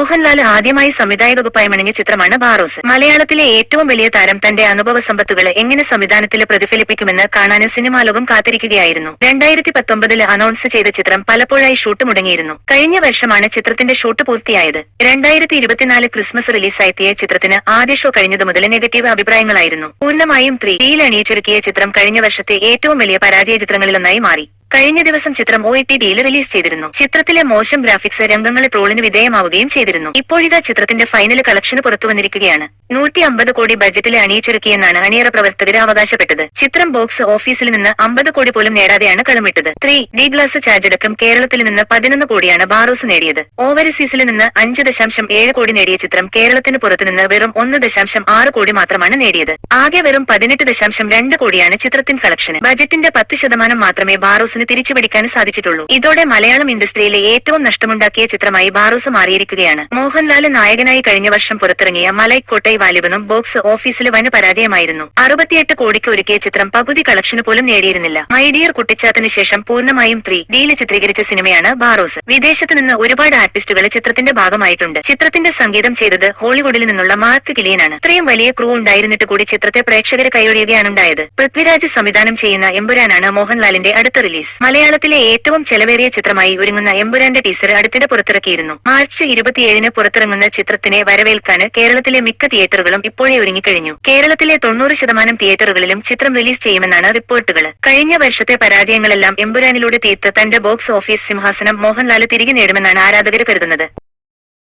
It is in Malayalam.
മോഹൻലാൽ ആദ്യമായി സംവിധായക കുപ്പായം അണിഞ്ഞ ചിത്രമാണ് ബാറോസ്. മലയാളത്തിലെ ഏറ്റവും വലിയ താരം തന്റെ അനുഭവ സമ്പത്തുകൾ എങ്ങനെ സംവിധാനത്തിൽ പ്രതിഫലിപ്പിക്കുമെന്ന് കാണാൻ സിനിമാ ലോകം കാത്തിരിക്കുകയായിരുന്നു. രണ്ടായിരത്തി പത്തൊമ്പതിൽ അനൗൺസ് ചെയ്ത ചിത്രം പലപ്പോഴായി ഷൂട്ട് മുടങ്ങിയിരുന്നു. കഴിഞ്ഞ വർഷമാണ് ചിത്രത്തിന്റെ ഷൂട്ട് പൂർത്തിയായത്. രണ്ടായിരത്തി ഇരുപത്തിനാല് ക്രിസ്മസ് റിലീസായെത്തിയ ചിത്രത്തിന് ആദ്യ ഷോ കഴിഞ്ഞതു മുതൽ നെഗറ്റീവ് അഭിപ്രായങ്ങളായിരുന്നു. പൂർണമായും ത്രീ ഡിയിൽ അണിയിച്ചൊരുക്കിയ ചിത്രം കഴിഞ്ഞ വർഷത്തെ ഏറ്റവും വലിയ പരാജയ ചിത്രങ്ങളിലൊന്നായി മാറി. കഴിഞ്ഞ ദിവസം ചിത്രം ഒ ടി ഡിയിൽ റിലീസ് ചെയ്തിരുന്നു. ചിത്രത്തിലെ മോശം ഗ്രാഫിക്സ് രംഗങ്ങളെ ട്രോളിന് വിധേയമാവുകയും ചെയ്തിരുന്നു. ഇപ്പോഴിതാ ചിത്രത്തിന്റെ ഫൈനൽ കളക്ഷന് പുറത്തു വന്നിരിക്കുകയാണ്. നൂറ്റി അമ്പത് കോടി ബജറ്റിൽ അണിയിച്ചൊരുക്കിയെന്നാണ് അണിയറ പ്രവർത്തകർ അവകാശപ്പെട്ടത്. ചിത്രം ബോക്സ് ഓഫീസിൽ നിന്ന് അമ്പത് കോടി പോലും നേടാതെയാണ് കളമിട്ടത്. ത്രീ ഡി ഗ്ലാസ് ചാർജടക്കം കേരളത്തിൽ നിന്ന് പതിനൊന്ന് കോടിയാണ് ബാറോസ് നേടിയത്. ഓവർസീസിൽ നിന്ന് അഞ്ച് ദശാംശം ഏഴ് കോടി നേടിയ ചിത്രം കേരളത്തിന് പുറത്തു നിന്ന് വെറും ഒന്ന് ദശാംശം ആറ് കോടി മാത്രമാണ് നേടിയത്. ആകെ വെറും പതിനെട്ട് ദശാംശം രണ്ട് കോടിയാണ് ചിത്രത്തിന്റെ കളക്ഷന് ബജറ്റിന്റെ പത്ത് ശതമാനം മാത്രമേ ബാറോസിന് തിരിച്ചുപിടിക്കാൻ സാധിച്ചിട്ടുള്ളൂ. ഇതോടെ മലയാളം ഇൻഡസ്ട്രിയിലെ ഏറ്റവും നഷ്ടമുണ്ടാക്കിയ ചിത്രമായി ബാറൂസ് മാറിയിരിക്കുകയാണ്. മോഹൻലാൽ നായകനായി കഴിഞ്ഞ വർഷം പുറത്തിറങ്ങിയ മലൈക്കോട്ടൈ വാലിബനും ബോക്സ് ഓഫീസിൽ വൻ പരാജയമായിരുന്നു. അറുപത്തിയെട്ട് കോടിക്ക് ഒരുക്കിയ ചിത്രം പകുതി കളക്ഷന് പോലും നേടിയിരുന്നില്ല. മൈഡിയർ കുട്ടിച്ചാത്തിന് ശേഷം പൂർണമായും ത്രീ ഡിയിൽ ചിത്രീകരിച്ച സിനിമയാണ് ബാറോസ്. വിദേശത്ത് നിന്ന് ഒരുപാട് ആർട്ടിസ്റ്റുകൾ ചിത്രത്തിന്റെ ഭാഗമായിട്ടുണ്ട്. ചിത്രത്തിന്റെ സംഗീതം ചെയ്തത് ഹോളിവുഡിൽ നിന്നുള്ള മാർക്ക് കിലിയനാണ്. ഇത്രയും വലിയ ക്രൂ ഉണ്ടായിരുന്നിട്ട് കൂടി ചിത്രത്തെ പ്രേക്ഷകരെ കൈയൊഴിയുകയാണ് ഉണ്ടായത് പൃഥ്വിരാജ് സംവിധാനം ചെയ്യുന്ന എമ്പുരാനാണ് മോഹൻലാലിന്റെ അടുത്ത റിലീസ്. മലയാളത്തിലെ ഏറ്റവും ചെലവേറിയ ചിത്രമായി ഒരുങ്ങുന്ന എമ്പുരാന്റെ ടീസർ അടുത്തിടെ പുറത്തിറക്കിയിരുന്നു. മാർച്ച് ഇരുപത്തിയേഴിന് പുറത്തിറങ്ങുന്ന ചിത്രത്തിനെ വരവേൽക്കാൻ കേരളത്തിലെ മിക്ക തിയേറ്ററുകളും ഇപ്പോഴേ ഒരുങ്ങിക്കഴിഞ്ഞു. കേരളത്തിലെ തൊണ്ണൂറ് ശതമാനം തിയേറ്ററുകളിലും ചിത്രം റിലീസ് ചെയ്യുമെന്നാണ് റിപ്പോർട്ടുകൾ. കഴിഞ്ഞ വർഷത്തെ പരാജയങ്ങളെല്ലാം എമ്പുരാനിലൂടെ തീർത്ത് തന്റെ ബോക്സ് ഓഫീസ് സിംഹാസനം മോഹൻലാൽ തിരികെ നേടുമെന്നാണ് ആരാധകർ കരുതുന്നത്.